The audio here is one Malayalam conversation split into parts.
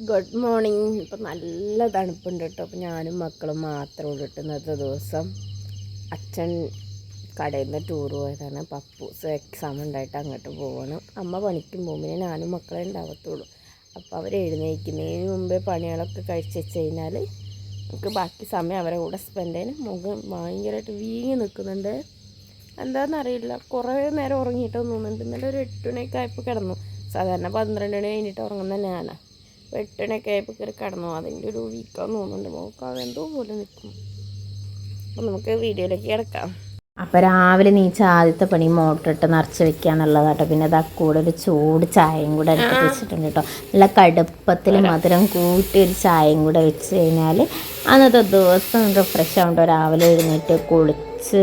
ഗുഡ് മോർണിംഗ് ഇപ്പം നല്ല തണുപ്പുണ്ട് കേട്ടോ അപ്പം ഞാനും മക്കളും മാത്രം ഉള്ളിട്ട് ഇന്നത്തെ ദിവസം. അച്ഛൻ കടയിൽ നിന്ന് ടൂർ പോയതാണ് പപ്പൂസ് എക്സാം ഉണ്ടായിട്ട് അങ്ങോട്ട് പോകണം അമ്മ പണിക്കും പോകുമ്പോൾ ഞാനും മക്കളെ ഉണ്ടാകത്തുള്ളൂ അപ്പോൾ അവർ എഴുന്നേൽക്കുന്നതിന് മുമ്പേ പണികളൊക്കെ കഴിച്ച് വെച്ച് കഴിഞ്ഞാൽ നമുക്ക് ബാക്കി സമയം അവരെ കൂടെ സ്പെൻഡ് ചെയ്യാൻ മുഖം ഭയങ്കരമായിട്ട് വീങ്ങി നിൽക്കുന്നുണ്ട് എന്താണെന്നറിയില്ല കുറേ നേരം ഉറങ്ങിയിട്ടൊന്നും തോന്നുന്നുണ്ട്. ഇന്നലെ ഒരു എട്ട് മണിയൊക്കെ ആയപ്പോൾ കിടന്നു. സാധാരണ പന്ത്രണ്ട് മണി കഴിഞ്ഞിട്ട് ഉറങ്ങുന്ന ഞാനാണ് മണിയൊക്കെ ആയപ്പോൾ കയറി കിടന്നു. അതിന്റെ ഒരു വീക്കാന്ന് തോന്നുന്നുണ്ട്. നോക്കാം എന്തോ പോലെ നിൽക്കും അപ്പം നമുക്ക് വീഡിയോയിലേക്ക് കിടക്കാം. അപ്പോൾ രാവിലെ നീച്ച ആദ്യത്തെ പണി മോട്ടർ ഇട്ട് നിറച്ച് വെക്കുക എന്നുള്ളതാട്ടോ പിന്നെ അത് കൂടെ ഒരു ചൂട് ചായയും കൂടെ എടുത്ത് വെച്ചിട്ടുണ്ട് കേട്ടോ. നല്ല കടുപ്പത്തിൽ മധുരം കൂട്ടി ഒരു ചായയും കൂടെ വെച്ച് കഴിഞ്ഞാൽ അന്നത്തെ ദിവസം റിഫ്രഷ് ആവുമ്പോൾ രാവിലെ എഴുന്നേറ്റ് കുളിച്ച്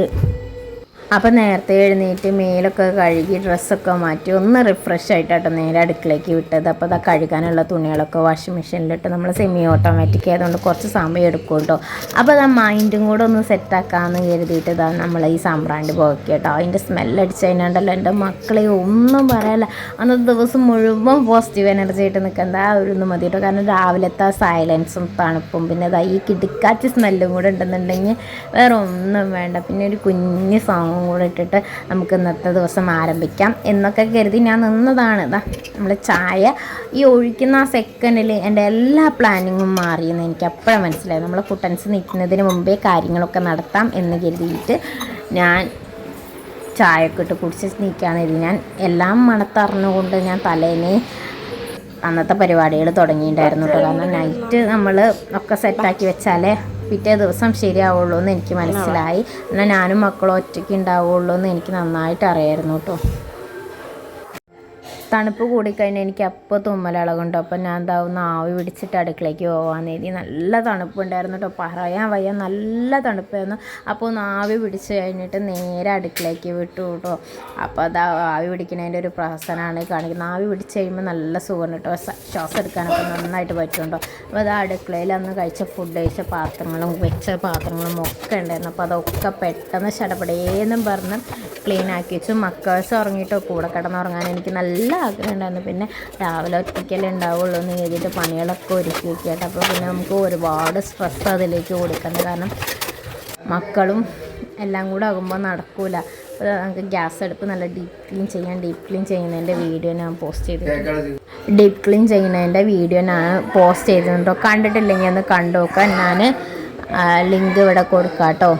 അപ്പം നേരത്തെ എഴുന്നേറ്റ് മേലൊക്കെ കഴുകി ഡ്രസ്സൊക്കെ മാറ്റി ഒന്ന് റിഫ്രഷ് ആയിട്ടാട്ടോ നേരെ അടുക്കളയ്ക്ക് വിട്ടത്. അപ്പോൾ അതാ കഴുകാനുള്ള തുണികളൊക്കെ വാഷിംഗ് മെഷീനിലിട്ട് നമ്മൾ സെമി ഓട്ടോമാറ്റിക് ആയതുകൊണ്ട് കുറച്ച് സമയം എടുക്കും കേട്ടോ അപ്പോൾ അതാ മൈൻഡും കൂടെ ഒന്ന് സെറ്റാക്കാമെന്ന് കരുതിയിട്ട് ഇതാ നമ്മൾ ഈ സാമ്പ്രാണ്ടി പോക്കി കേട്ടോ അതിന്റെ സ്മെല്ലടിച്ച് എന്റെ മക്കളെ ഒന്നും പറയല്ല. അന്നത്തെ ദിവസം മുഴുവൻ പോസിറ്റീവ് എനർജി ആയിട്ട് നിൽക്കുന്നത് ആ ഒരു ഒന്ന് മതി കേട്ടോ കാരണം രാവിലത്തെ ആ സൈലൻസും തണുപ്പും പിന്നെ അതാ ഈ കിടുക്കാച്ച സ്മെല്ലും കൂടെ ഉണ്ടെന്നുണ്ടെങ്കിൽ വേറെ ഒന്നും വേണ്ട. പിന്നെ ഒരു കുഞ്ഞ് സോങ്ങും കൂടെ ഇട്ടിട്ട് നമുക്ക് ഇന്നത്തെ ദിവസം ആരംഭിക്കാം. എന്നൊക്കെ കരുതി ഞാൻ നിന്നതാണ്. ഇതാ നമ്മൾ ചായ ഈ ഒഴിക്കുന്ന ആ സെക്കൻഡിൽ എന്റെ എല്ലാ പ്ലാനിങ്ങും മാറിയെന്ന് എനിക്ക് അപ്പോഴാണ് മനസ്സിലായി നമ്മൾ കുട്ടൻസ് നിൽക്കുന്നതിന് മുമ്പേ കാര്യങ്ങളൊക്കെ നടത്താം എന്ന് കരുതിയിട്ട് ഞാൻ ചായയൊക്കെ ഇട്ട് കുടിച്ച് നിൽക്കുകയാണ് ഇത് ഞാൻ എല്ലാം മണത്തറിഞ്ഞുകൊണ്ട് ഞാൻ തലേനെ അന്നത്തെ പരിപാടികൾ തുടങ്ങിയിട്ടുണ്ടായിരുന്നു കേട്ടോ. കാരണം നൈറ്റ് നമ്മൾ ഒക്കെ സെറ്റാക്കി വെച്ചാലേ പിറ്റേ ദിവസം ശരിയാവുള്ളൂ എന്ന് എനിക്ക് മനസ്സിലായി. എന്നാൽ ഞാനും മക്കളും ഒറ്റയ്ക്ക് ഉണ്ടാവുള്ളൂ എന്ന് എനിക്ക് നന്നായിട്ട് അറിയായിരുന്നു കേട്ടോ. തണുപ്പ് കൂടിക്കഴിഞ്ഞാൽ എനിക്ക് അപ്പോൾ തുമ്മലിളകുണ്ട് അപ്പം ഞാൻ എന്താവുന്ന ആവി പിടിച്ചിട്ട് അടുക്കളയ്ക്ക് പോകാൻ എഴുതി നല്ല തണുപ്പുണ്ടായിരുന്നു കേട്ടോ പറയാൻ വയ്യ. നല്ല തണുപ്പായിരുന്നു. അപ്പോൾ ഒന്ന് ആവി പിടിച്ച് കഴിഞ്ഞിട്ട് നേരെ അടുക്കളയ്ക്ക് വിട്ടു കേട്ടോ അപ്പോൾ അത് ആവി പിടിക്കുന്നതിന്റെ ഒരു പ്രഹസനമാണ് കാണിക്കുന്നത്. ആവി പിടിച്ച് കഴിയുമ്പോൾ നല്ല സുഖം കേട്ടോ ശ്വാസം എടുക്കാനൊക്കെ നന്നായിട്ട് പറ്റുന്നുണ്ടോ അപ്പോൾ അത് അടുക്കളയിൽ അന്ന് കഴിച്ച ഫുഡ് കഴിച്ച പാത്രങ്ങളും വെച്ച പാത്രങ്ങളും ഒക്കെ ഉണ്ടായിരുന്നു. അപ്പോൾ അതൊക്കെ പെട്ടെന്ന് ശടപടേന്നും പറഞ്ഞ് ക്ലീൻ ആക്കി വെച്ചു. മക്കേഴ്സ് ഉറങ്ങിയിട്ടോ കൂടെ കിടന്നുറങ്ങാൻ എനിക്ക് നല്ല ആഗ്രഹം ഉണ്ടായിരുന്നു പിന്നെ രാവിലെ ഒറ്റയ്ക്കല്ലേ ഉണ്ടാവുള്ളൂ എന്ന് കരുതിയിട്ട് പണികളൊക്കെ ഒരുക്കി വെക്കിയിട്ട് അപ്പോൾ പിന്നെ നമുക്ക് ഒരുപാട് സ്ട്രെസ് അതിലേക്ക് കൊടുക്കണം കാരണം മക്കളും എല്ലാം കൂടെ ആകുമ്പോൾ നടക്കൂല. അപ്പോൾ നമുക്ക് ഗ്യാസ് അടുപ്പ് നല്ല ഡീപ്പ് ക്ലീൻ ചെയ്യാൻ ഡീപ്പ് ക്ലീൻ ചെയ്യുന്നതിന്റെ വീഡിയോ ഞാൻ പോസ്റ്റ് ചെയ്തിട്ടുണ്ട്. ഡീപ്പ് ക്ലീൻ ചെയ്യുന്നതിന്റെ വീഡിയോ ഞാൻ പോസ്റ്റ് ചെയ്തിട്ടുണ്ടോ. കണ്ടിട്ടില്ലെങ്കിൽ ഒന്ന് കണ്ടു നോക്കാൻ ഞാൻ ലിങ്ക് ഇവിടെ കൊടുക്കാം കേട്ടോ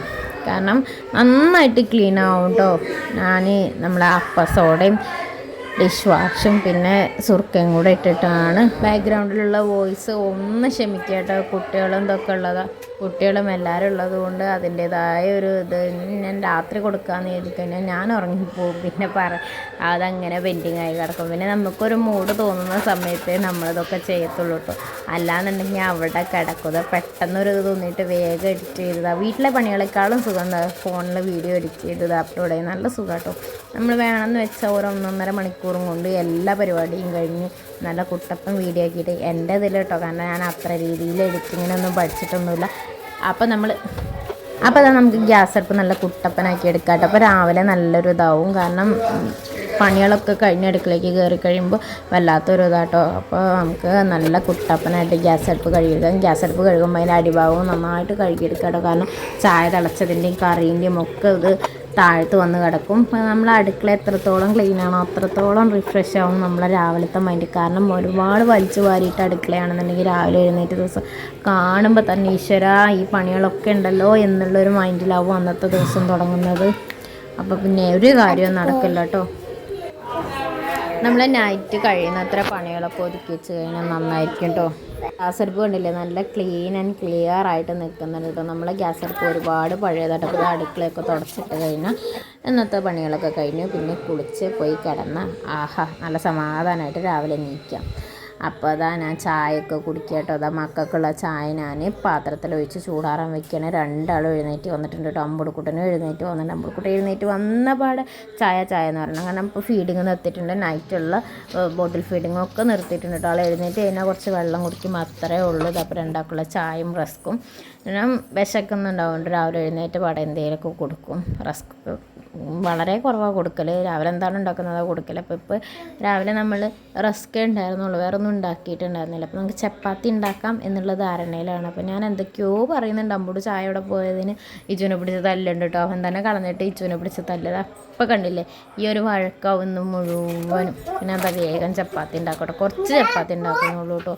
കാരണം നന്നായിട്ട് ക്ലീൻ ആവും കേട്ടോ ഞാൻ നമ്മളെ അപ്പസോടയും ഡിഷ് വാഷും പിന്നെ സുർക്കയും കൂടെ ഇട്ടിട്ടാണ് ബാക്ക്ഗ്രൗണ്ടിലുള്ള വോയിസ് ഒന്ന് ക്ഷമിക്കുക കേട്ടോ കുട്ടികളും ഇതൊക്കെ ഉള്ളതാണ് കുട്ടികളും എല്ലാവരും ഉള്ളത് കൊണ്ട് അതിന്റേതായ ഒരു ഇത് ഞാൻ രാത്രി കൊടുക്കാമെന്ന് കരുതി കഴിഞ്ഞാൽ ഞാൻ ഉറങ്ങിപ്പോവും. പിന്നെ പറ അതങ്ങനെ പെൻഡിങ് ആയി കിടക്കും. പിന്നെ നമുക്കൊരു മൂഡ് തോന്നുന്ന സമയത്തേ നമ്മളിതൊക്കെ ചെയ്യത്തുള്ളൂ കേട്ടോ അല്ലാന്നുണ്ടെങ്കിൽ അവിടെ കിടക്കുക പെട്ടെന്നൊരു ഇത് തോന്നിയിട്ട് വേഗം എഡിറ്റ് ചെയ്തതാണ് വീട്ടിലെ പണികളെക്കാളും സുഖം എന്താ? ഫോണിൽ വീഡിയോ എഡിറ്റ് ചെയ്തത്. അപ്ലോഡ് ചെയ്ത് നല്ല സുഖം കേട്ടോ നമ്മൾ വേണമെന്ന് വെച്ചാൽ ഒരു ഒന്നൊന്നര മണിക്കൂറും കൊണ്ട് എല്ലാ പരിപാടിയും കഴിഞ്ഞ് നല്ല കുട്ടപ്പം വീഡിയോ ആക്കിയിട്ട് എന്റെ ഇതിൽ കേട്ടോ. കാരണം ഞാൻ അത്ര രീതിയിൽ എഡിറ്റിങ്ങിനൊന്നും പഠിച്ചിട്ടൊന്നുമില്ല. അപ്പോൾ നമ്മൾ അപ്പോൾ അതാണ് നമുക്ക് ഗ്യാസ് അടുപ്പ് നല്ല കുട്ടപ്പനാക്കി എടുക്കാം കേട്ടോ അപ്പോൾ രാവിലെ നല്ലൊരു ഇതാവും. കാരണം പണികളൊക്കെ കഴിഞ്ഞ് അടുക്കളയ്ക്ക് കയറി കഴിയുമ്പോൾ വല്ലാത്തൊരു ഇതാട്ടോ. അപ്പോൾ നമുക്ക് നല്ല കുട്ടപ്പനായിട്ട് ഗ്യാസ് അടുപ്പ് കഴുകിയെടുക്കാം. ഗ്യാസ് അടുപ്പ് കഴുകുമ്പോൾ അതിന്റെ അടിഭാഗവും നന്നായിട്ട് കഴുകിയെടുക്കാം കേട്ടോ. കാരണം ചായ തിളച്ചതിന്റെയും കറീന്റെയും ഒക്കെ ഇത് താഴത്ത് വന്ന് കിടക്കും. നമ്മൾ അടുക്കള എത്രത്തോളം ക്ലീൻ ആണോ അത്രത്തോളം റിഫ്രഷ് ആവും നമ്മളെ രാവിലത്തെ മൈൻഡ് കാരണം ഒരുപാട് വലിച്ചു വാരിയിട്ട് അടുക്കളയാണെന്നുണ്ടെങ്കിൽ രാവിലെ എഴുന്നേറ്റ് ദിവസം കാണുമ്പോൾ തന്നെ ഈശ്വര ഈ പണികളൊക്കെ ഉണ്ടല്ലോ എന്നുള്ളൊരു മൈൻഡിലാവും അന്നത്തെ ദിവസം തുടങ്ങുന്നത്. അപ്പോൾ പിന്നെ ഒരു കാര്യവും നടക്കില്ല കേട്ടോ നമ്മൾ നൈറ്റ് കഴിയുന്നത്ര പണികളൊക്കെ ഒതുക്കി വെച്ച് കഴിഞ്ഞാൽ നന്നായിരിക്കും കേട്ടോ ഗ്യാസ് അടുപ്പ് കണ്ടില്ലേ? നല്ല ക്ലീൻ ആൻഡ് ക്ലിയർ ആയിട്ട് നിൽക്കുന്നുണ്ട് കേട്ടോ നമ്മളെ ഗ്യാസ് അടുപ്പ് ഒരുപാട് പഴയതായിട്ട് അടുക്കളയൊക്കെ തുടച്ചിട്ട് കഴിഞ്ഞാൽ ഇന്നത്തെ പണികളൊക്കെ കഴിഞ്ഞു. പിന്നെ കുളിച്ച് പോയി കിടന്ന് ആഹാ നല്ല സമാധാനമായിട്ട് രാവിലെ നീക്കാം അപ്പോൾ അതാ ഞാൻ ചായയൊക്കെ കുടിക്കുക കേട്ടോ അതാ മക്കൾക്കുള്ള ചായ ഞാൻ പാത്രത്തിൽ ഒഴിച്ച് ചൂടാറാൻ വെക്കുകയാണ് രണ്ടാളും എഴുന്നേറ്റ് വന്നിട്ടുണ്ട് കേട്ടോ അമ്പുടുക്കുട്ടനും എഴുന്നേറ്റ് വന്നിട്ടുണ്ട്. അമ്പുടുക്കുട്ടൻ എഴുന്നേറ്റ് വന്ന പാടെ ചായ ചായ എന്ന് പറയണം. കാരണം ഇപ്പോൾ ഫീഡിങ് നിർത്തിയിട്ടുണ്ട് നൈറ്റുള്ള ബോട്ടിൽ ഫീഡിങ്ങും ഒക്കെ നിർത്തിയിട്ടുണ്ട് കേട്ടോ ആൾ എഴുന്നേറ്റ് കഴിഞ്ഞാൽ കുറച്ച് വെള്ളം കുടിക്കും. അത്രേ ഉള്ളൂ. അപ്പോൾ രണ്ടാൾക്കുള്ള ചായയും റസ്ക്കും ഞാൻ വിശക്കുന്നുണ്ടാവുകൊണ്ട് രാവിലെ എഴുന്നേറ്റ് പാടെ എന്തെങ്കിലുമൊക്കെ കൊടുക്കും. റസ്ക് വളരെ കുറവാണ് കൊടുക്കൽ രാവിലെ എന്താണ് ഉണ്ടാക്കുന്നത് കൊടുക്കൽ അപ്പോൾ ഇപ്പോൾ രാവിലെ നമ്മൾ റസ്ക് ഉണ്ടായിരുന്നുള്ളൂ. വേറെ ഒന്നും ഉണ്ടാക്കിയിട്ടുണ്ടായിരുന്നില്ല. അപ്പോൾ നമുക്ക് ചപ്പാത്തി ഉണ്ടാക്കാം എന്നുള്ള ധാരണയിലാണ്. അപ്പോൾ ഞാൻ എന്തൊക്കെയോ പറയുന്നുണ്ട്. അമ്മോട് ചായ ഇവിടെ പോയതിന് ഇച്ചുവിനെ പിടിച്ച തല്ലുണ്ട് കേട്ടോ അവൻ തന്നെ കളഞ്ഞിട്ട് ഇച്ചുവിനെ പിടിച്ച തല്ലത്. അപ്പം കണ്ടില്ലേ? ഈ ഒരു വഴക്കാവുന്ന മുഴുവനും. പിന്നെ എന്താ വേഗം ചപ്പാത്തി ഉണ്ടാക്കട്ടെ. കുറച്ച് ചപ്പാത്തി ഉണ്ടാക്കുന്നുള്ളൂ കേട്ടോ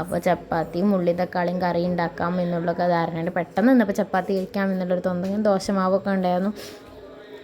അപ്പോൾ ചപ്പാത്തി മുള്ളി തക്കാളിയും കറി ഉണ്ടാക്കാം എന്നുള്ളൊക്കെ ധാരണയുണ്ട് പെട്ടെന്ന് ഇന്നിപ്പോൾ ചപ്പാത്തി കഴിക്കാം എന്നുള്ളൊരു തോന്നുന്നു ദോശമാവൊക്കെ ഉണ്ടായിരുന്നു.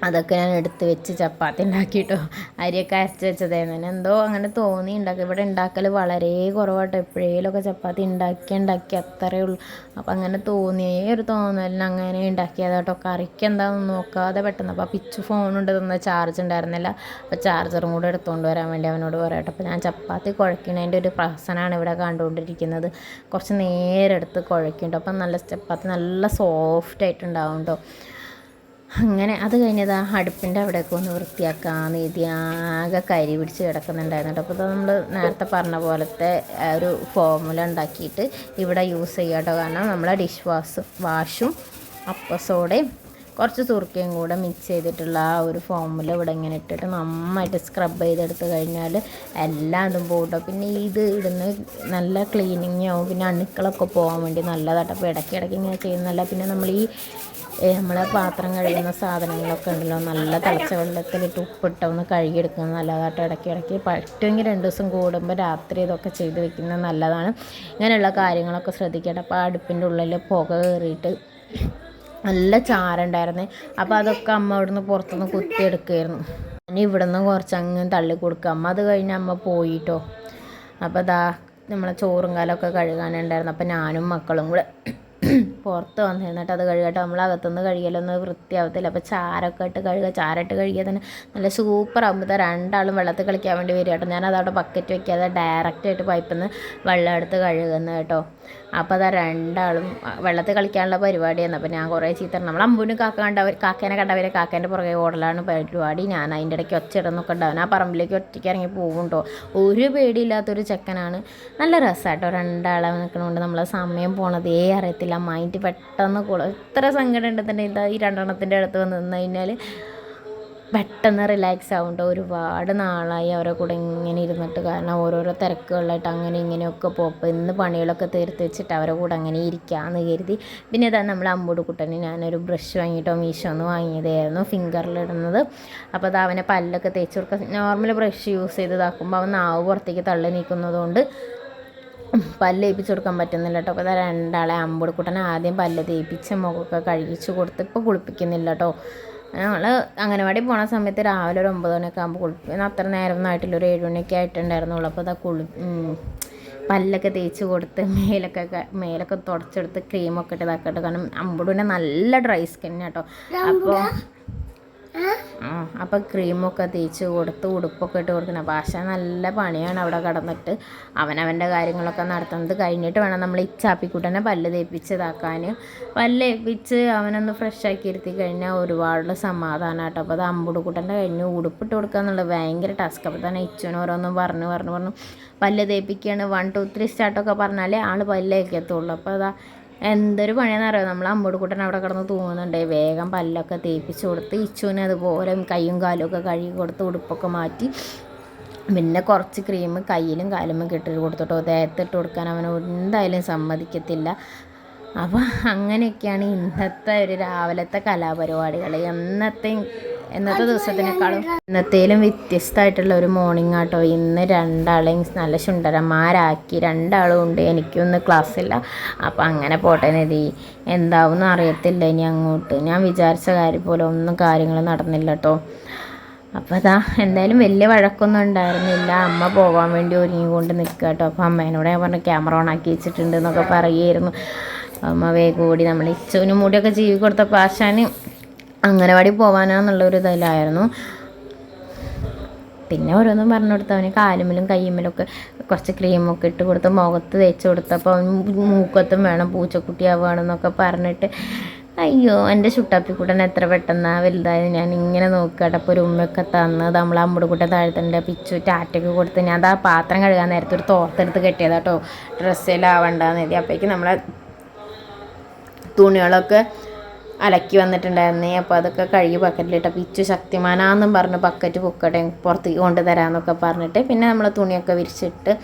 അതൊക്കെ ഞാൻ എടുത്ത് വെച്ച് ചപ്പാത്തി ഉണ്ടാക്കിയിട്ടോ അരിയൊക്കെ അരച്ച് വെച്ചതായിരുന്നു എന്തോ അങ്ങനെ തോന്നി ഉണ്ടാക്കി. ഇവിടെ ഉണ്ടാക്കൽ വളരെ കുറവാട്ടോ. എപ്പോഴേലൊക്കെ ചപ്പാത്തി ഉണ്ടാക്കി ഉണ്ടാക്കി അത്രയേ ഉള്ളൂ. അപ്പം അങ്ങനെ തോന്നിയേ ഒരു തോന്നലിന് അങ്ങനെ ഉണ്ടാക്കിയതാട്ടോ കറിക്ക് എന്താണെന്ന് നോക്കാതെ പെട്ടെന്ന്. അപ്പോൾ ഫോൺ ഫോണുണ്ട് തന്നെ ചാർജ് ഉണ്ടായിരുന്നില്ല. അപ്പോൾ ചാർജറും കൂടെ എടുത്തുകൊണ്ട് വരാൻ വേണ്ടി അവനോട് പറയട്ടെ അപ്പോൾ ഞാൻ ചപ്പാത്തി കുഴക്കണതിന്റെ ഒരു പ്രസനാണ് ഇവിടെ കണ്ടുകൊണ്ടിരിക്കുന്നത്. കുറച്ച് നേരെടുത്ത് കുഴക്കുന്നുണ്ട് അപ്പം നല്ല ചപ്പാത്തി നല്ല സോഫ്റ്റ് ആയിട്ടുണ്ടാവും കേട്ടോ. അങ്ങനെ അത് കഴിഞ്ഞത് അടുപ്പിന്റെ അവിടെയൊക്കെ ഒന്ന് വൃത്തിയാക്കാൻ നീതി ആകെ കരി പിടിച്ച് കിടക്കുന്നുണ്ടായിരുന്നു അപ്പോൾ നമ്മൾ നേരത്തെ പറഞ്ഞ പോലത്തെ ഒരു ഫോമുല ഉണ്ടാക്കിയിട്ട് ഇവിടെ യൂസ് ചെയ്യാട്ടോ കാരണം നമ്മളെ ഡിഷ് വാഷ് വാഷും അപ്പസോടയും കുറച്ച് സുറുക്കയും കൂടെ മിക്സ് ചെയ്തിട്ടുള്ള ആ ഒരു ഫോമുല ഇവിടെ ഇങ്ങനെ ഇട്ടിട്ട് നന്നായിട്ട് സ്ക്രബ് ചെയ്തെടുത്ത് കഴിഞ്ഞാൽ എല്ലാം ഇതും പോകട്ടോ പിന്നെ ഇത് ഇടുന്ന നല്ല ക്ലീനിങ് ആവും പിന്നെ അണുക്കളൊക്കെ പോകാൻ വേണ്ടി നല്ലതാട്ടോ. അപ്പോൾ ഇടയ്ക്ക് ഇടയ്ക്ക് ഇങ്ങനെ ചെയ്യുന്നല്ല പിന്നെ നമ്മൾ ഈ നമ്മളെ പാത്രം കഴുകുന്ന സാധനങ്ങളൊക്കെ ഉണ്ടല്ലോ. നല്ല തിളച്ച വെള്ളത്തിലിട്ട് ഉപ്പിട്ട് ഒന്ന് കഴുകിയെടുക്കുന്നത് നല്ലതായിട്ട് ഇടയ്ക്ക് ഇടയ്ക്ക് പറ്റുമെങ്കിൽ രണ്ട് ദിവസം കൂടുമ്പോൾ രാത്രി ഇതൊക്കെ ചെയ്ത് വെക്കുന്നത് നല്ലതാണ്. ഇങ്ങനെയുള്ള കാര്യങ്ങളൊക്കെ ശ്രദ്ധിക്കട്ടെ അപ്പോൾ അടുപ്പിന്റെ ഉള്ളിൽ പുക കയറിയിട്ട് നല്ല ചാരുണ്ടായിരുന്നു. അപ്പോൾ അതൊക്കെ അമ്മ ഇവിടുന്ന് പുറത്തുനിന്ന് കുത്തിയെടുക്കുമായിരുന്നു ഇനി ഇവിടുന്ന് കുറച്ച് അങ്ങ് തള്ളി കൊടുക്കുക അമ്മ അത് കഴിഞ്ഞ് അമ്മ പോയിട്ടോ. അപ്പോൾ ദാ നമ്മളെ ചോറും കാലമൊക്കെ കഴുകാനുണ്ടായിരുന്നു. അപ്പോൾ ഞാനും മക്കളും കൂടെ പുറത്ത് വന്നിരുന്നിട്ട് അത് കഴുകട്ടെ. നമ്മൾ അകത്തുനിന്ന് കഴുകിയാലൊന്നും വൃത്തിയാവത്തില്ല. അപ്പോൾ ചാരൊക്കെ ഇട്ട് കഴുകുക. ചാരമിട്ട് കഴുകിയാൽ തന്നെ നല്ല സൂപ്പർ ആകുമ്പോൾ രണ്ടാളും വെള്ളത്തിൽ കളിക്കാൻ വേണ്ടി വരും കേട്ടോ. ഞാനത് അവിടെ ബക്കറ്റ് വെക്കാതെ ഡയറക്റ്റായിട്ട് പൈപ്പിൽ നിന്ന് വെള്ളം എടുത്ത് കഴുകുന്നത് കേട്ടോ. അപ്പോൾ അതാ രണ്ടാളും വെള്ളത്തിൽ കളിക്കാനുള്ള പരിപാടിയാണ് അപ്പോൾ ഞാൻ കുറേ ചീത്ത നമ്മൾ അമ്പൂന് കാക്ക കണ്ടവർ കാക്കേനെ കണ്ടവരെ കാക്കേന്റെ പുറകെ ഓടലാണ് പരിപാടി. ഞാൻ അതിന്റെ ഇടയ്ക്ക് ഒച്ച ഒച്ചിടുന്നൊക്കെ ഉണ്ടാവും ആ പറമ്പിലേക്ക് ഒറ്റയ്ക്ക് ഇറങ്ങി പോകുന്നുണ്ടോ ഒരു പേടിയില്ലാത്തൊരു ചെക്കനാണ്. നല്ല രസമാട്ടോ രണ്ടാളെ നിൽക്കണോണ്ട് നമ്മളെ സമയം പോണതേ അറിയത്തില്ല. മൈൻഡ് പെട്ടെന്ന് കുള എത്ര സങ്കടം ഉണ്ടെന്നുണ്ടെങ്കിൽ ഈ രണ്ടെണ്ണത്തിന്റെ അടുത്ത് വന്ന് നിന്ന് കഴിഞ്ഞാൽ പെട്ടെന്ന് റിലാക്സ് ആവുന്നുണ്ട് ഒരുപാട് നാളായി അവരെ കൂടെ ഇങ്ങനെ ഇരുന്നിട്ട്. കാരണം ഓരോരോ തിരക്കുകളായിട്ട് അങ്ങനെ ഇങ്ങനെയൊക്കെ പോകുമ്പോൾ ഇന്ന് പണികളൊക്കെ തീർത്ത് വെച്ചിട്ട് അവരെ കൂടെ അങ്ങനെ ഇരിക്കാമെന്ന് കരുതി. പിന്നെ ഇതാ നമ്മൾ അമ്പൂട് കുട്ടന് ഞാനൊരു ബ്രഷ് വാങ്ങിയിട്ടോ മീഷോ ഒന്ന് വാങ്ങിയതായിരുന്നു ഫിംഗറിലിടുന്നത് അപ്പോൾ അത് അവനെ പല്ലൊക്കെ തേച്ച് കൊടുക്കുക നോർമൽ ബ്രഷ് യൂസ് ചെയ്ത് ഇതാക്കുമ്പോൾ അവൻ നാവ് പുറത്തേക്ക് തള്ളി നീക്കുന്നതുകൊണ്ട് പല്ല് തേപ്പിച്ച് കൊടുക്കാൻ പറ്റുന്നില്ല കേട്ടോ. അപ്പോൾ രണ്ടാളെ അമ്പുടുക്കുട്ടനെ ആദ്യം പല്ല് തേപ്പിച്ച് മുഖമൊക്കെ കഴുകിച്ച് കൊടുത്ത് ഇപ്പോൾ കുളിപ്പിക്കുന്നില്ല കേട്ടോ. ഞങ്ങൾ അംഗനവാടി പോണ സമയത്ത് രാവിലെ ഒരു ഒമ്പത് മണിയൊക്കെ ആകുമ്പോൾ കുളിപ്പിക്കുന്ന അത്ര നേരമൊന്നും ആയിട്ടില്ല. ഒരു ഏഴ് മണിയൊക്കെ ആയിട്ടുണ്ടായിരുന്നുള്ളൂ. അപ്പോൾ ഇതാ കുളി പല്ലൊക്കെ തേച്ച് കൊടുത്ത് മേലൊക്കെ മേലൊക്കെ തുടച്ചെടുത്ത് ക്രീമൊക്കെ ഇട്ട് ഇതാക്കട്ടെ. കാരണം അമ്പുടിനെ നല്ല ഡ്രൈ സ്കിൻ കേട്ടോ. അപ്പോൾ ആ അപ്പോൾ ക്രീമൊക്കെ തേച്ച് കൊടുത്ത് ഉടുപ്പൊക്കെ ഇട്ട് കൊടുക്കണം. ഭാഷ നല്ല പണിയാണ് അവിടെ കിടന്നിട്ട്. അവനവന്റെ കാര്യങ്ങളൊക്കെ നടത്തുന്നത് കഴിഞ്ഞിട്ട് വേണം നമ്മൾ ഇച്ചാപ്പിക്കുട്ടനെ പല്ല് തേപ്പിച്ചതാക്കാൻ പല്ല് തേപ്പിച്ച് അവനൊന്ന് ഫ്രഷ് ആക്കി ഇരുത്തി കഴിഞ്ഞാൽ ഒരുപാട് സമാധാനം അപ്പോൾ അത് അമ്പുടുക്കുട്ടന്റെ കഴിഞ്ഞ് ഉടുപ്പിട്ട് കൊടുക്കുക എന്നുള്ളത് ഭയങ്കര ടാസ്ക് അപ്പോൾ തന്നെ ഇച്ചുവിന് ഓരോന്നും പറഞ്ഞു പറഞ്ഞു പറഞ്ഞു. പല്ല് തേപ്പിക്കുകയാണ് വൺ ടു ത്രീ സ്റ്റാർട്ടൊക്കെ പറഞ്ഞാലേ ആൾ പല്ല് തേക്കത്തുള്ളൂ. അപ്പോൾ അതാ എന്തൊരു പണിയാണെന്ന് അറിയാം? നമ്മൾ അമ്മോട് കൂട്ടൻ അവിടെ കിടന്ന് തൂങ്ങുന്നുണ്ട്. വേഗം പല്ലൊക്കെ തേപ്പിച്ച് കൊടുത്ത് ഇച്ചുവിന് അതുപോലെ കൈയും കാലും ഒക്കെ കഴുകി കൊടുത്ത് ഉടുപ്പൊക്കെ മാറ്റി പിന്നെ കുറച്ച് ക്രീം കയ്യിലും കാലും ഇട്ട് കൊടുത്തിട്ടോ. ദേഹത്തിട്ട് കൊടുക്കാൻ അവൻ എന്തായാലും സമ്മതിക്കത്തില്ല. അപ്പോൾ അങ്ങനെയൊക്കെയാണ് ഇന്നത്തെ ഒരു രാവിലത്തെ കലാപരിപാടികൾ. എന്നത്തെയും എന്നത്തെ ദിവസത്തിനേക്കാളും ഇന്നത്തേലും വ്യത്യസ്തമായിട്ടുള്ള ഒരു മോർണിംഗ് ആട്ടോ. ഇന്ന് രണ്ടാളെയും നല്ല ശുണ്ടരന്മാരാക്കി രണ്ടാളും ഉണ്ട്. എനിക്കൊന്നും ക്ലാസ്സില്ല അപ്പം അങ്ങനെ പോട്ടെ നദി എന്താവും അറിയത്തില്ല ഇനി അങ്ങോട്ട്. ഞാൻ വിചാരിച്ച കാര്യം പോലെ ഒന്നും കാര്യങ്ങൾ നടന്നില്ല കേട്ടോ അപ്പോൾ അതാ എന്തായാലും വലിയ വഴക്കൊന്നും ഉണ്ടായിരുന്നില്ല. അമ്മ പോകാൻ വേണ്ടി ഒരുങ്ങിക്കൊണ്ട് നിൽക്കുക കേട്ടോ അപ്പോൾ അമ്മേനോട് ഞാൻ പറഞ്ഞു ക്യാമറ ഓൺ ആക്കി വെച്ചിട്ടുണ്ട് എന്നൊക്കെ പറയുമായിരുന്നു അമ്മ വേഗം ഓടി നമ്മൾ ഇച്ചുവിനും മൂടിയൊക്കെ ജീവി കൊടുത്തപ്പോൾ ആശാന് അംഗനവാടി പോവാനാന്നുള്ളൊരു ഇതിലായിരുന്നു പിന്നെ ഓരോന്നും പറഞ്ഞു കൊടുത്ത് അവന് കാലുമ്മലും കയ്യുമ്മലും ഒക്കെ കുറച്ച് ക്രീമൊക്കെ ഇട്ട് കൊടുത്ത് മുഖത്ത് തേച്ച് കൊടുത്തപ്പോൾ അവൻ മൂക്കത്തും വേണം പൂച്ചക്കുട്ടിയാവുകയാണെന്നൊക്കെ പറഞ്ഞിട്ട് അയ്യോ എന്റെ ചുട്ടാപ്പിക്കുട്ടൻ എത്ര പെട്ടെന്നാണ് വലുതായത്. ഞാൻ ഇങ്ങനെ നോക്കട്ടെ അപ്പോൾ ഒരു ഉമ്മയൊക്കെ തന്ന് നമ്മൾ അമ്മുടുക്കുട്ടൻ താഴ്ത്തന്റെ പിച്ചു ടാറ്റൊക്കെ കൊടുത്ത് ഞാൻ അതാ പാത്രം കഴുകാൻ നേരത്തെ ഒരു തോർത്തെടുത്ത് കെട്ടിയതാട്ടോ ഡ്രസ്സിലാവണ്ടെന്ന് എഴുതി അപ്പോഴേക്കും നമ്മളെ തുണികളൊക്കെ അലക്കി വന്നിട്ടുണ്ടായിരുന്നേ. അപ്പോൾ അതൊക്കെ കഴുകി ബക്കറ്റിലിട്ട് പിച്ചു ശക്തിമാനാന്നും പറഞ്ഞ് ബക്കറ്റ് പൊക്കട്ടെ പുറത്തേക്ക് കൊണ്ട് തരാമെന്നൊക്കെ പറഞ്ഞിട്ട് പിന്നെ നമ്മൾ തുണിയൊക്കെ വിരിച്ചിട്ട്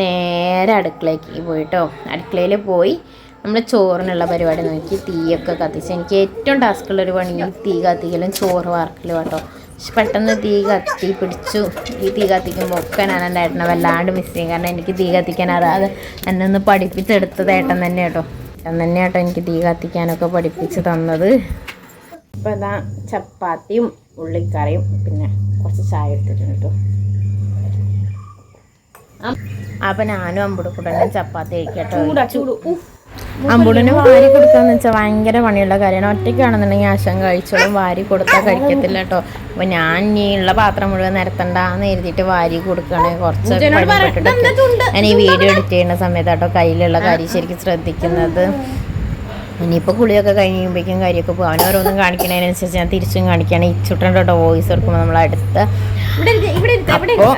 നേരെ അടുക്കളയ്ക്ക് പോയിട്ടോ. അടുക്കളയിൽ പോയി നമ്മൾ ചോറിനുള്ള പരിപാടി നോക്കി തീയൊക്കെ കത്തിച്ച്. എനിക്ക് ഏറ്റവും ടാസ്ക്കുള്ളൊരു പണി തീ കത്തിക്കലും ചോറ് വാർക്കലും കേട്ടോ പക്ഷെ പെട്ടെന്ന് തീ കത്തി പിടിച്ചു. ഈ തീ കത്തിക്കുമ്പോൾ ഒക്കെ ഞാൻ എന്റെ ഏട്ടനെ വല്ലാണ്ട് മിസ് ചെയ്യും. കാരണം എനിക്ക് തീ കത്തിക്കാൻ അതായത് എന്നെ ഒന്ന് പഠിപ്പിച്ചെടുത്തത് ഏട്ടൻ തന്നെ കേട്ടോ ഏട്ടൻ തന്നെയാട്ടോ എനിക്ക് തീ കത്തിക്കാനൊക്കെ പഠിപ്പിച്ച് തന്നത്. ഇപ്പം ഇതാ ചപ്പാത്തിയും ഉള്ളിക്കറിയും പിന്നെ കുറച്ച് ചായ എടുത്തിട്ടുണ്ട് കേട്ടോ. അപ്പം ഞാനും അമ്പുടക്കൂടനെ ചപ്പാത്തി കഴിക്കട്ടോ. അമ്പുടന് വാരി കൊടുക്കാന്ന് വെച്ചാൽ ഭയങ്കര പണിയുള്ള കാര്യമാണ്. ഒറ്റയ്ക്കാണെന്നുണ്ടെങ്കിൽ ആശം കഴിച്ചോളും. വാരി കൊടുത്താൽ കഴിക്കത്തില്ല കേട്ടോ. അപ്പൊ ഞാൻ ഇനി ഉള്ള പാത്രം മുഴുവൻ നിരത്തണ്ടെന്ന് എഴുതിയിട്ട് വാരി കൊടുക്കണ. കുറച്ച് ഞാൻ ഈ വീഡിയോ എഡിറ്റ് ചെയ്യുന്ന സമയത്ത് കേട്ടോ കയ്യിലുള്ള കാര്യം ശരിക്കും ശ്രദ്ധിക്കുന്നത്. ഇനിയിപ്പോൾ കുളിയൊക്കെ കഴിയുമ്പോഴേക്കും കാര്യമൊക്കെ പോകും അവനെ ഓരോന്നും കാണിക്കണതിനനുസരിച്ച് ഞാൻ തിരിച്ചും കാണിക്കുകയാണ്. ഇച്ചുട്ടൻ കേട്ടോ വോയിസ് എടുക്കുമ്പോൾ നമ്മൾ അടുത്ത അപ്പോൾ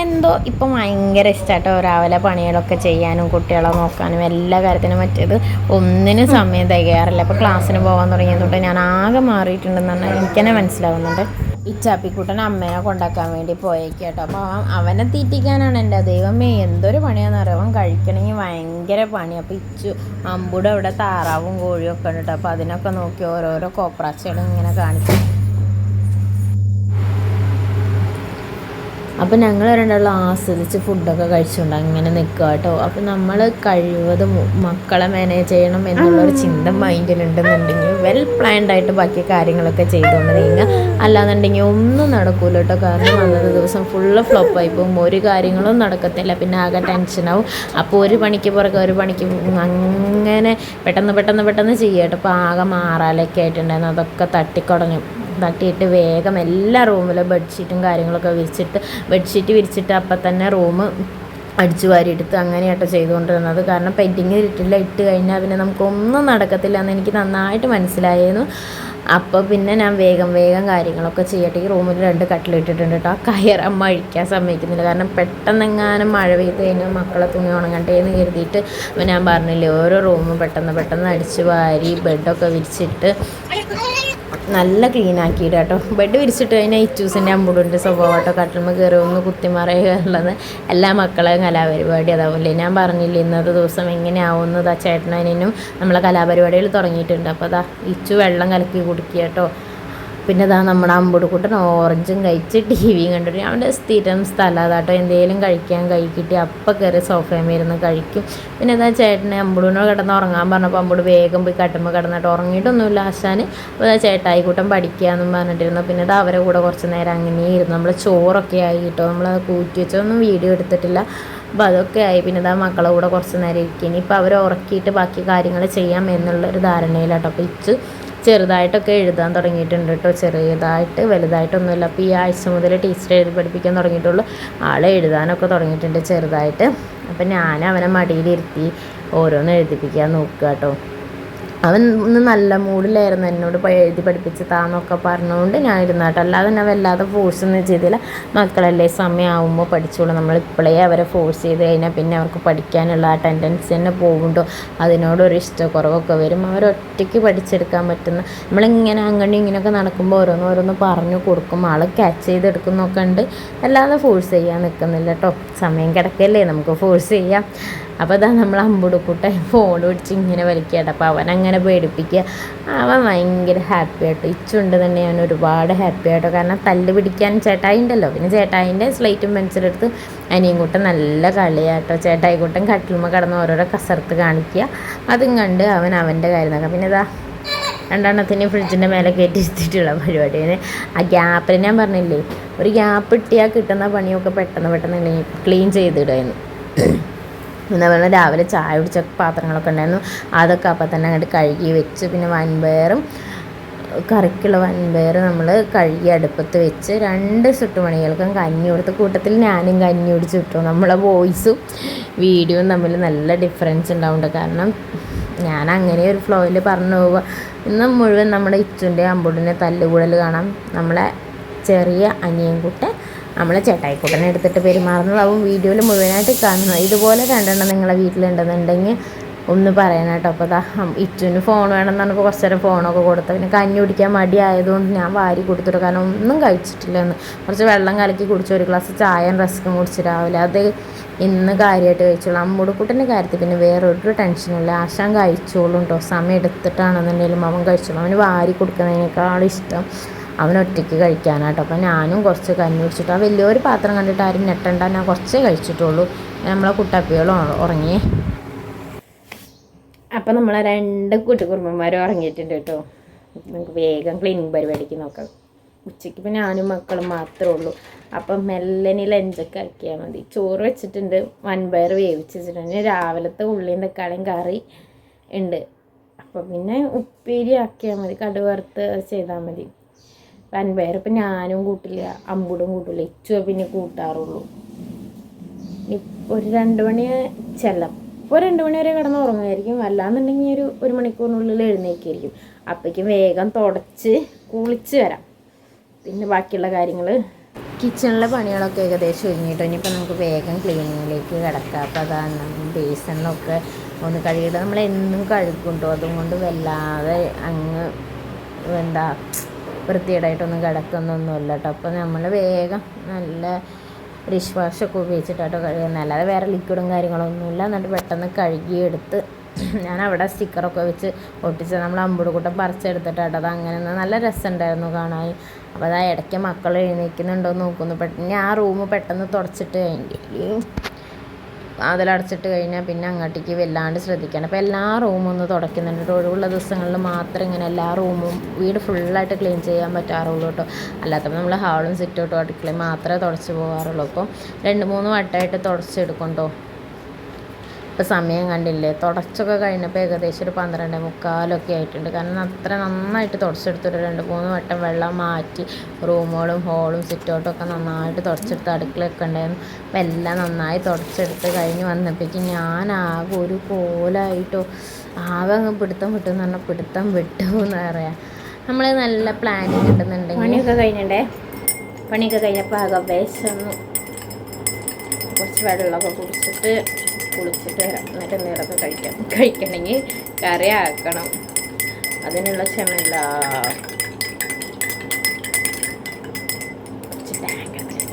എന്തോ ഇപ്പം ഭയങ്കര ഇഷ്ടമായിട്ടോ രാവിലെ പണികളൊക്കെ ചെയ്യാനും കുട്ടികളെ നോക്കാനും എല്ലാ കാര്യത്തിനും മറ്റേത് ഒന്നിനും സമയം തികയാറില്ല. അപ്പോൾ ക്ലാസ്സിന് പോകാൻ തുടങ്ങിയത് തൊട്ട് ഞാൻ ആകെ മാറിയിട്ടുണ്ടെന്ന് പറഞ്ഞാൽ എനിക്ക് തന്നെ മനസ്സിലാവുന്നുണ്ട് ഇച്ചാപ്പിക്കുട്ടൻ അമ്മേനെ കൊണ്ടാക്കാൻ വേണ്ടി പോയേക്കാട്ടോ. അപ്പോൾ അവനെ തീറ്റിക്കാനാണ് എന്റെ ദൈവമേ എന്തൊരു പണിയാണെന്ന് അറിയാം? അവൻ കഴിക്കണമെങ്കിൽ ഭയങ്കര പണി അപ്പോൾ ഇച്ചു അമ്പൂടെ അവിടെ താറാവും കോഴിയും ഒക്കെ ഉണ്ട് കേട്ടോ. അപ്പോൾ അതിനൊക്കെ നോക്കി ഓരോരോ കോപ്രാശകളും ഇങ്ങനെ കാണിക്കും. അപ്പം ഞങ്ങൾ രണ്ടാളും ആസ്വദിച്ച് ഫുഡൊക്കെ കഴിച്ചുകൊണ്ട് അങ്ങനെ നിൽക്കുക കേട്ടോ അപ്പം നമ്മൾ കഴിവതും മക്കളെ മാനേജ് ചെയ്യണം എന്നുള്ളൊരു ചിന്ത മൈൻഡിലുണ്ടെന്നുണ്ടെങ്കിൽ വെൽ പ്ലാൻഡ് ആയിട്ട് ബാക്കി കാര്യങ്ങളൊക്കെ ചെയ്തുകൊണ്ട് നീങ്ങുക അല്ലാന്നുണ്ടെങ്കിൽ ഒന്നും നടക്കൂല കേട്ടോ കാരണം അന്നത്തെ ദിവസം ഫുള്ള് ഫ്ലോപ്പായി പോകും. ഒരു കാര്യങ്ങളും നടക്കത്തില്ല. പിന്നെ ആകെ ടെൻഷനാവും അപ്പോൾ ഒരു പണിക്ക് പുറകെ ഒരു പണിക്ക് അങ്ങനെ പെട്ടെന്ന് പെട്ടെന്ന് പെട്ടെന്ന് ചെയ്യാം കേട്ടോ അപ്പോൾ ആകെ മാറാലൊക്കെ ആയിട്ടുണ്ടായിരുന്നു. അതൊക്കെ തട്ടിക്കുടഞ്ഞു. തട്ടിയിട്ട് വേഗം എല്ലാ റൂമിലും ബെഡ്ഷീറ്റും കാര്യങ്ങളൊക്കെ വിരിച്ചിട്ട് ബെഡ്ഷീറ്റ് വിരിച്ചിട്ട് അപ്പം തന്നെ റൂം അടിച്ചു വാരിയെടുത്ത് അങ്ങനെയാട്ടോ ചെയ്തുകൊണ്ടിരുന്നത്. കാരണം പെയിന്റിങ് ഇട്ടില്ല ഇട്ട് കഴിഞ്ഞാൽ പിന്നെ നമുക്കൊന്നും നടക്കത്തില്ല എന്ന് എനിക്ക് നന്നായിട്ട് മനസ്സിലായിരുന്നു അപ്പോൾ പിന്നെ ഞാൻ വേഗം വേഗം കാര്യങ്ങളൊക്കെ ചെയ്യട്ടെ. ഈ റൂമിൽ രണ്ട് കട്ടിലിട്ടിട്ടുണ്ട് കേട്ടോ ആ കയറ അമ്മ അഴിക്കാൻ സമ്മതിക്കുന്നില്ല. കാരണം പെട്ടെന്നെങ്ങാനും മഴ പെയ്ത് കഴിഞ്ഞാൽ മക്കളെ തുണി ഉണങ്ങട്ടെ എന്ന് കരുതിയിട്ട് ഞാൻ പറഞ്ഞില്ലേ ഓരോ റൂമും പെട്ടെന്ന് പെട്ടെന്ന് അടിച്ചു വാരി ബെഡൊക്കെ വിരിച്ചിട്ട് നല്ല ക്ലീൻ ആക്കിയിട്ട് കേട്ടോ. ബെഡ് വിരിച്ചിട്ട് കഴിഞ്ഞാൽ ഇച്ചൂസിന്റെ അമ്പൂടുണ്ട് സ്വഭാവം കേട്ടോ കട്ടിലുമ്പോൾ കയറി ഒന്ന് കുത്തിമറയുക ഉള്ളത് എല്ലാ മക്കളെയും കലാപരിപാടി അതാവില്ലേ ഞാൻ പറഞ്ഞില്ല ഇന്നത്തെ ദിവസം എങ്ങനെയാവുന്നത് ആ ചേട്ടനും നമ്മളെ കലാപരിപാടികൾ തുടങ്ങിയിട്ടുണ്ട്. അപ്പോൾ അതാ ഇച്ചു വെള്ളം കലക്കി കുടിക്കുക കേട്ടോ. പിന്നെ ഇതാ നമ്മുടെ അമ്പുടുക്കുട്ടൻ ഓറഞ്ചും കഴിച്ച് ടി വിയും കണ്ടിട്ട് അവന്റെ സ്ഥിരം സ്ഥലം അതാട്ടോ എന്തെങ്കിലും കഴിക്കാൻ കൈ കിട്ടി അപ്പം കയറി സോഫയമേരുന്ന് കഴിക്കും. പിന്നെ ഇതാ ചേട്ടനെ അമ്പുടിനോട് കിടന്ന് ഉറങ്ങാൻ പറഞ്ഞപ്പോൾ അമ്പുട് വേഗം പോയി കട്ടുമ്പോൾ കിടന്നിട്ട് ഉറങ്ങിയിട്ടൊന്നുമില്ല ആശാന്. അപ്പോൾ ഇതാ ചേട്ടായിക്കൂട്ടം പഠിക്കുകയെന്നും പറഞ്ഞിട്ടിരുന്നു. പിന്നെ ഇത് അവരെ കൂടെ കുറച്ച് നേരം അങ്ങനെ ഇരുന്നു. നമ്മൾ ചോറൊക്കെ ആയി കിട്ടും. നമ്മൾ കൂറ്റി വെച്ചൊന്നും വീഡിയോ എടുത്തിട്ടില്ല. അപ്പോൾ അതൊക്കെ ആയി. പിന്നെ ഇതാ മക്കളെ കൂടെ കുറച്ച് നേരം ഇരിക്കും ഇനിയിപ്പോൾ അവരെ ഉറക്കിയിട്ട് ബാക്കി കാര്യങ്ങൾ ചെയ്യാം എന്നുള്ളൊരു ധാരണയിലാട്ടോ. അപ്പോൾ ഇച്ച് ചെറുതായിട്ടൊക്കെ എഴുതാൻ തുടങ്ങിയിട്ടുണ്ട് കേട്ടോ. ചെറിയതായിട്ട് വലുതായിട്ടൊന്നുമില്ല. അപ്പോൾ ഈ ആഴ്ച മുതൽ ടീച്ചർ എഴുതി പഠിപ്പിക്കാൻ തുടങ്ങിയിട്ടുള്ളൂ. ആളെ എഴുതാനൊക്കെ തുടങ്ങിയിട്ടുണ്ട് ചെറുതായിട്ട്. അപ്പം ഞാൻ അവനെ മടിയിലിരുത്തി ഓരോന്ന് എഴുതിപ്പിക്കാൻ നോക്കുക കേട്ടോ. അവൻ ഇന്ന് നല്ല മൂഡിലായിരുന്നു എന്നോട് എഴുതി പഠിപ്പിച്ച് താന്നൊക്കെ പറഞ്ഞുകൊണ്ട് ഞാൻ ഇരുന്നാട്ടോ അല്ലാതെ തന്നെ വല്ലാതെ ഫോഴ്സ് ഒന്നും ചെയ്തില്ല. മക്കളല്ലേ സമയമാകുമ്പോൾ പഠിച്ചോളൂ. നമ്മൾ ഇപ്പോഴേ അവരെ ഫോഴ്സ് ചെയ്ത് കഴിഞ്ഞാൽ പിന്നെ അവർക്ക് പഠിക്കാനുള്ള ആ ടെൻഡൻസി തന്നെ പോകുമ്പോൾ അതിനോടൊരു ഇഷ്ടക്കുറവൊക്കെ വരും. അവരൊറ്റയ്ക്ക് പഠിച്ചെടുക്കാൻ പറ്റുന്ന നമ്മളിങ്ങനെ അങ്ങനെ ഇങ്ങനെയൊക്കെ നടക്കുമ്പോൾ ഓരോന്ന് ഓരോന്ന് പറഞ്ഞു കൊടുക്കും. ആൾ ക്യാച്ച് ചെയ്തെടുക്കുന്നൊക്കെ ഉണ്ട്. അല്ലാതെ ഫോഴ്സ് ചെയ്യാൻ നിൽക്കുന്നില്ല കേട്ടോ. സമയം കിടക്കല്ലേ നമുക്ക് ഫോഴ്സ് ചെയ്യാം. അപ്പോൾ അതാ നമ്മൾ അമ്പുടുക്കൂട്ടെ ഫോൺ പിടിച്ച് ഇങ്ങനെ വലിക്കട്ടെ അപ്പോൾ അവൻ അങ്ങനെ പേടിപ്പിക്കുക അവൻ ഭയങ്കര ഹാപ്പി ആയിട്ടോ ഇച്ചുണ്ട് തന്നെ അവൻ ഒരുപാട് ഹാപ്പി ആയിട്ടോ കാരണം തല്ല് പിടിക്കാൻ ചേട്ടായി ഉണ്ടല്ലോ പിന്നെ ചേട്ടായിന്റെ സ്ലേറ്റും പെൻസിലെടുത്ത് അനിയൻകുട്ടൻ നല്ല കളിയാട്ടോ. ചേട്ടായി കൂട്ടം കട്ടിലുമ്മ കിടന്ന് ഓരോരോ കസർത്ത് കാണിക്കുക. അതും കണ്ട് അവൻ അവന്റെ കാര്യം നോക്കാം പിന്നെ ഇതാ രണ്ടെണ്ണത്തിന് ഫ്രിഡ്ജിന്റെ മേലെ കയറ്റി ഇരുത്തിയിട്ടുള്ള പിന്നെ ആ ഗ്യാപ്പിൽ ഞാൻ പറഞ്ഞില്ലേ ഒരു ഗ്യാപ്പ് ഇട്ടിയാൽ കിട്ടുന്ന പണിയൊക്കെ പെട്ടെന്ന് പെട്ടെന്ന് ക്ലീൻ ചെയ്തിടുമായിരുന്നു പിന്നെ അതുപോലെ രാവിലെ ചായ കുടിച്ച പാത്രങ്ങളൊക്കെ ഉണ്ടായിരുന്നു. അതൊക്കെ അപ്പം തന്നെ അങ്ങോട്ട് കഴുകി വെച്ച് പിന്നെ വൻപയറും കറിക്കുള്ള വൻപയർ നമ്മൾ കഴുകി അടുപ്പത്ത് വെച്ച് രണ്ട് ചുട്ടുമണികൾക്കും കഞ്ഞി കൊടുത്ത കൂട്ടത്തിൽ ഞാനും കഞ്ഞി കുടിച്ച് കിട്ടും നമ്മളെ വോയിസും വീഡിയോയും തമ്മിൽ നല്ല ഡിഫറൻസ് ഉണ്ടാവുന്നുണ്ട്. കാരണം ഞാൻ അങ്ങനെ ഒരു ഫ്ലോയിൽ പറഞ്ഞു പോവുക. ഇന്ന് മുഴുവൻ നമ്മുടെ ഇച്ചുന്റെ അമ്പുടിന്റെ തല്ലുകൂടൽ കാണാം. നമ്മളെ ചെറിയ അനിയൻകുട്ടൻ നമ്മളെ ചേട്ടായിക്കൂട്ടനെ എടുത്തിട്ട് പെരുമാറുന്നതാവും വീഡിയോയിൽ മുഴുവനായിട്ട് കാണുന്നത്. ഇതുപോലെ രണ്ടെണ്ണം നിങ്ങളെ വീട്ടിലുണ്ടെന്നുണ്ടെങ്കിൽ ഒന്ന് പറയണം കേട്ടോ. അപ്പോൾ അതാ ഇറ്റുവിന് ഫോൺ വേണമെന്ന് പറഞ്ഞപ്പോൾ കുറച്ച് നേരം ഫോണൊക്കെ കൊടുത്തു പിന്നെ കഞ്ഞി കുടിക്കാൻ മടിയായതുകൊണ്ട് ഞാൻ വാരി കൊടുത്തിട്ട്. കാരണം ഒന്നും കഴിച്ചിട്ടില്ലെന്ന്. കുറച്ച് വെള്ളം കലക്കി കുടിച്ചു. ഒരു ഗ്ലാസ് ചായയും റസ്ക്കും കുടിച്ച് രാവിലെ. അത് ഇന്ന് കാര്യമായിട്ട് കഴിച്ചോളൂ അമ്മൂടുക്കുട്ടന്റെ കാര്യത്തിൽ പിന്നെ വേറെ ഒരു ടെൻഷനില്ല ആശാൻ കഴിച്ചോളും കേട്ടോ സമയം എടുത്തിട്ടാണെന്നുണ്ടെങ്കിലും അവൻ കഴിച്ചോളും. അവന് വാരി കൊടുക്കുന്നതിനേക്കാളും ഇഷ്ടം അവൻ ഒറ്റയ്ക്ക് കഴിക്കാനാട്ടോ. അപ്പോൾ ഞാനും കുറച്ച് കഞ്ഞി കുടിച്ചിട്ട് ആ വലിയൊരു പാത്രം കണ്ടിട്ട് ആരും ഞെട്ടണ്ട ഞാൻ കുറച്ചേ കഴിച്ചിട്ടുള്ളൂ. നമ്മളെ കുട്ടപ്പികളും ഉറങ്ങി. അപ്പം നമ്മളെ രണ്ട് കൂട്ടുകുടുംബന്മാരും ഉറങ്ങിയിട്ടുണ്ട് കേട്ടോ. നമുക്ക് വേഗം ക്ലീനിങ് പരിപാടിക്ക് നോക്കാം. ഉച്ചയ്ക്ക് ഇപ്പം ഞാനും മക്കളും മാത്രമേ ഉള്ളൂ. അപ്പം മെല്ലനി ലഞ്ചൊക്കെ ആക്കിയാൽ മതി. ചോറ് വെച്ചിട്ടുണ്ട് വൻപയർ വേവിച്ച് വെച്ചിട്ടുണ്ട്. രാവിലത്തെ ഉള്ളിയും തക്കാളിയും കറി ഉണ്ട്. അപ്പം പിന്നെ ഉപ്പേരി ആക്കിയാൽ മതി. കടുവറുത്ത് ചെയ്താൽ മതി. വൻപയർ ഇപ്പം ഞാനും കൂട്ടില്ല അമ്പൂടും കൂട്ടില്ല ഇച്ചു പിന്നെ കൂട്ടാറുള്ളൂ. ഒരു രണ്ട് മണി ചിലപ്പോൾ രണ്ട് മണി വരെ കിടന്ന് ഉറങ്ങുമായിരിക്കും. അല്ലാന്നുണ്ടെങ്കിൽ ഒരു ഒരു മണിക്കൂറിനുള്ളിൽ എഴുന്നേക്കായിരിക്കും അപ്പോഴേക്കും വേഗം തുടച്ച് കുളിച്ച് വരാം. പിന്നെ ബാക്കിയുള്ള കാര്യങ്ങൾ. കിച്ചണിലെ പണികളൊക്കെ ഏകദേശം ഒരുങ്ങിയിട്ട്? ഇനിയിപ്പോൾ നമുക്ക് വേഗം ക്ലീനിങ്ങിലേക്ക് കിടക്കാം. അപ്പോൾ അതാണ് ബേസണിലൊക്കെ ഒന്ന് കഴുകിയിട്ട് നമ്മൾ എന്നും കഴുകുണ്ടോ അതുകൊണ്ട് വല്ലാതെ അങ്ങ് എന്താ വൃത്തികേടായിട്ടൊന്നും കിടക്കുന്നൊന്നുമില്ല കേട്ടോ അപ്പോൾ നമ്മൾ വേഗം നല്ല ഡിഷ് വാഷൊക്കെ ഉപയോഗിച്ചിട്ടാട്ടോ കഴുകുന്നത് അല്ലാതെ വേറെ ലിക്വിഡും കാര്യങ്ങളൊന്നുമില്ല എന്നിട്ട് പെട്ടെന്ന് കഴുകിയെടുത്ത് ഞാൻ അവിടെ സ്റ്റിക്കറൊക്കെ വെച്ച് ഒട്ടിച്ച് നമ്മൾ അമ്പൂട് കൂട്ടം പറിച്ചെടുത്തിട്ടാട്ടോ. അത് അങ്ങനെ നല്ല രസമുണ്ടായിരുന്നു കാണാൻ. അപ്പോൾ അതാ ഇടയ്ക്ക് മക്കൾ എഴുന്നേൽക്കുന്നുണ്ടോ എന്ന് നോക്കുന്നു. പെട്ടെന്ന് ആ റൂം പെട്ടെന്ന് തുടച്ചിട്ട് കഴിഞ്ഞിട്ട് അതിലടച്ചിട്ട് കഴിഞ്ഞാൽ പിന്നെ അങ്ങോട്ടേക്ക് വല്ലാണ്ട് ശ്രദ്ധിക്കണം. അപ്പോൾ എല്ലാ റൂമും ഒന്ന് തുടയ്ക്കുന്നുണ്ട് ഒഴിവുള്ള ദിവസങ്ങളിൽ മാത്രം ഇങ്ങനെ എല്ലാ റൂമും വീട് ഫുള്ളായിട്ട് ക്ലീൻ ചെയ്യാൻ പറ്റാറുള്ളൂ കേട്ടോ. അല്ലാത്തപ്പോൾ നമ്മൾ ഹാളും സിറ്റൗട്ടും അടുക്കളയും മാത്രമേ തുടച്ച് പോകാറുള്ളൂ അപ്പോൾ രണ്ട് മൂന്ന് വട്ടമായിട്ട് തുടച്ചെടുക്കും കേട്ടോ. ഇപ്പോൾ സമയം കണ്ടില്ലേ? തുടച്ചൊക്കെ കഴിഞ്ഞപ്പോൾ ഏകദേശം ഒരു പന്ത്രണ്ട് മുക്കാലൊക്കെ ആയിട്ടുണ്ട്. കാരണം അത്ര നന്നായിട്ട് തുടച്ചെടുത്തൊരു രണ്ട് മൂന്ന് വട്ടം വെള്ളം മാറ്റി റൂമുകളും ഹോളും സിറ്റൗട്ടും ഒക്കെ നന്നായിട്ട് തുടച്ചെടുത്ത് അടുക്കളയൊക്കെ ഉണ്ടായിരുന്നു. അപ്പം എല്ലാം നന്നായി തുടച്ചെടുത്ത് കഴിഞ്ഞ് വന്നപ്പോഴേക്കും ഞാനാകെ ഒരു കോലായിട്ടോ ആകെ അങ്ങ് പിടുത്തം വിട്ടു എന്ന് പറഞ്ഞാൽ പിടുത്തം വിട്ടു എന്ന് പറയാം. നമ്മൾ നല്ല പ്ലാനിങ് ഉണ്ടെന്നുണ്ടെങ്കിൽ പണിയൊക്കെ കഴിഞ്ഞിട്ടേ പണിയൊക്കെ കഴിഞ്ഞപ്പോൾ ആകെ വിശന്നു. കുറച്ച് വെള്ളമൊക്കെ കുടിച്ചിട്ട് കുളിച്ചിട്ട് വരാം എന്നിട്ട് എന്തെങ്കിലുമൊക്കെ കഴിക്കാം. കഴിക്കണമെങ്കിൽ കറി ആക്കണം അതിനുള്ള ക്ഷമയില്ല കുറച്ച് തേങ്ങ കഴിക്കാം.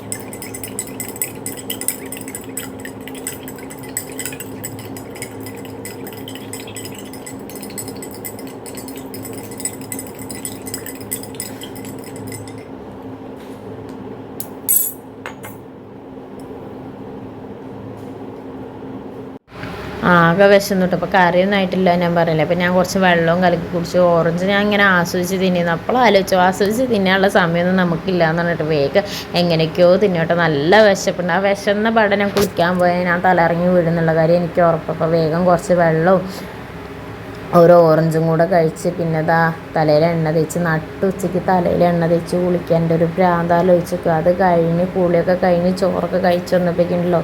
ആകെ വിശന്നിട്ട് അപ്പോൾ കറിയൊന്നും ആയിട്ടില്ല ഞാൻ പറയില്ല അപ്പോൾ ഞാൻ കുറച്ച് വെള്ളവും കലക്കി കുടിച്ച് ഓറഞ്ച് ഞാൻ ഇങ്ങനെ ആസ്വദിച്ച് തിന്നിരുന്നു അപ്പോൾ ആലോചിച്ചു ആസ്വദിച്ച് തിന്നാനുള്ള സമയമൊന്നും നമുക്കില്ല എന്ന് പറഞ്ഞിട്ട് വേഗം എങ്ങനെയൊക്കെയോ തിന്നോട്ടെ നല്ല വിശപ്പുണ്ട്. ആ വിശന്ന പാടെ ഞാൻ കുളിക്കാൻ പോയാൽ ഞാൻ തലയിറങ്ങി വീഴുന്നുള്ള കാര്യം എനിക്ക് ഉറപ്പപ്പോൾ വേഗം കുറച്ച് വെള്ളവും ഓരോ ഓറഞ്ചും കൂടെ കഴിച്ച് പിന്നെ ദാ തലയിൽ എണ്ണ തേച്ച് നട്ടുച്ചയ്ക്ക് തലയിൽ എണ്ണ തേച്ച് കുളിക്കാൻ. ഒരു ഭ്രാന്താലോചിച്ചു അത് കഴിഞ്ഞ് കുളിയൊക്കെ കഴിഞ്ഞ് ചോറൊക്കെ കഴിച്ച് വന്നപ്പോഴേക്കുണ്ടല്ലോ.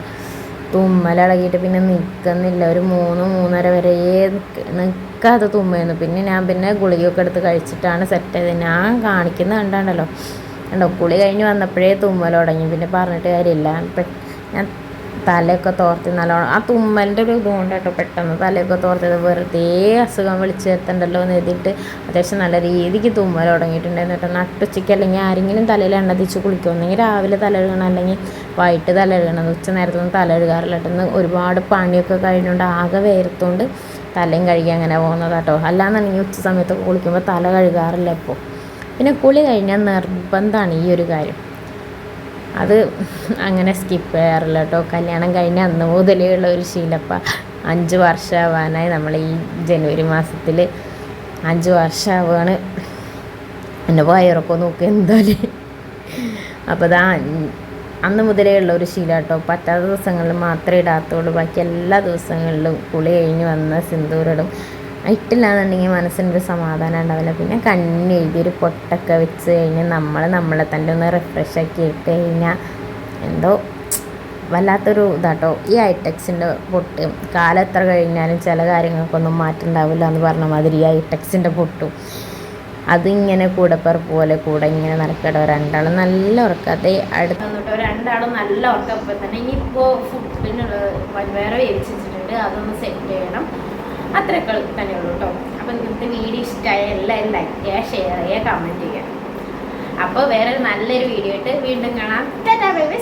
തുമ്മലിളകിയിട്ട് പിന്നെ നിൽക്കുന്നില്ല ഒരു മൂന്ന് മൂന്നര വരെ നിൽക്കാതെ തുമ്മയായിരുന്നു പിന്നെ ഞാൻ പിന്നെ ഗുളികയൊക്കെ എടുത്ത് കഴിച്ചിട്ടാണ് സെറ്റ് ചെയ്തത്. ഞാൻ കാണിക്കുന്ന കണ്ടാണ്ടല്ലോ. കണ്ടോ കുളി കഴിഞ്ഞ് വന്നപ്പോഴേ തുമ്മൽ തുടങ്ങി. പിന്നെ പറഞ്ഞിട്ട് കാര്യമില്ല. ഞാൻ തലയൊക്കെ തോർത്തി നല്ലോണം. ആ തുമ്മലിന്റെ ഒരു ഇതുകൊണ്ട് കേട്ടോ പെട്ടെന്ന് തലയൊക്കെ തോർത്തിയത്. വെറുതെ അസുഖം വിളിച്ച് എത്തണ്ടല്ലോ എന്ന് എഴുതിയിട്ട് അത്യാവശ്യം നല്ല രീതിക്ക് തുമ്മൽ തുടങ്ങിയിട്ടുണ്ടായിരുന്നു കേട്ടോ. നട്ടുച്ചയ്ക്ക് അല്ലെങ്കിൽ ആരെങ്കിലും തലയിൽ എണ്ണ തിച്ച് കുളിക്കും. ഒന്നെങ്കിൽ രാവിലെ തലഴുകണം അല്ലെങ്കിൽ വൈകിട്ട് തലഴുകണം ഉച്ച നേരത്തൊന്നും തല കഴുകാറില്ല കേട്ടോ. ഇന്ന് ഒരുപാട് പണിയൊക്കെ കഴിഞ്ഞുകൊണ്ട് ആകെ വേർത്തുകൊണ്ട് തലയും കഴുകി അങ്ങനെ പോകുന്നത് കേട്ടോ. അല്ലാന്നുണ്ടെങ്കിൽ ഉച്ച സമയത്തൊക്കെ കുളിക്കുമ്പോൾ തല കഴുകാറില്ല ഇപ്പോൾ. പിന്നെ കുളി കഴിഞ്ഞാൽ നിർബന്ധമാണ് ഈ ഒരു കാര്യം. അത് അങ്ങനെ സ്കിപ്പ് ചെയ്യാറില്ല കേട്ടോ കല്യാണം കഴിഞ്ഞ അന്ന് മുതലേ ഉള്ള ഒരു ശീലപ്പ അഞ്ച് വർഷമാവാനായി നമ്മൾ ഈ ജനുവരി മാസത്തിൽ അഞ്ച് വർഷമാവാണ് എന്റെ വയറൊക്കെ നോക്കുക എന്തായാലും അപ്പോൾ ഇതാ അന്ന് മുതലേ ഉള്ള ഒരു ശീലം കേട്ടോ പറ്റാത്ത ദിവസങ്ങളിൽ മാത്രമേ ഇടാത്തുള്ളൂ ബാക്കി എല്ലാ ദിവസങ്ങളിലും കുളി കഴിഞ്ഞ് വന്ന സിന്ദൂരിടും ഇട്ടില്ല എന്നുണ്ടെങ്കിൽ മനസ്സിനൊരു സമാധാനം ഉണ്ടാവില്ല. പിന്നെ കണ്ണെഴുതിയൊരു പൊട്ടൊക്കെ വെച്ച് കഴിഞ്ഞാൽ നമ്മൾ നമ്മളെ തന്നെ ഒന്ന് റിഫ്രഷ് ആക്കി ഇട്ട് കഴിഞ്ഞാൽ എന്തോ വല്ലാത്തൊരു ഇതാട്ടോ. ഈ ഐടെക്സിന്റെ പൊട്ട് കാലം എത്ര കഴിഞ്ഞാലും ചില കാര്യങ്ങൾക്കൊന്നും മാറ്റം ഉണ്ടാവില്ല എന്ന് പറഞ്ഞ മാതിരി ഈ ഐടെക്സിന്റെ പൊട്ടും. അതിങ്ങനെ കൂടെപ്പിറപ്പ് പോലെ കൂടെ ഇങ്ങനെ നടക്കട രണ്ടാളും നല്ല ഉറക്കം. അതേ അടുത്ത് രണ്ടാളും നല്ല ഉറക്കം. ഇപ്പം തന്നെ ഇനിയിപ്പോൾ പിന്നെ വേറെ വേവിച്ചിട്ടുണ്ട് വെച്ചിട്ടുണ്ട്. അതൊന്ന് സെറ്റ് ചെയ്യണം. അത്രയൊക്കെ തന്നെ ഉള്ളൂ കേട്ടോ. അപ്പോൾ നിങ്ങൾക്ക് വീഡിയോ ഇഷ്ടമായ എല്ലാവരും ലൈക്ക് ചെയ്യുക ഷെയർ ചെയ്യുക കമന്റ് ചെയ്യുക. അപ്പോൾ വേറൊരു നല്ലൊരു വീഡിയോ ആയിട്ട് വീണ്ടും കാണാം. Tata bye bye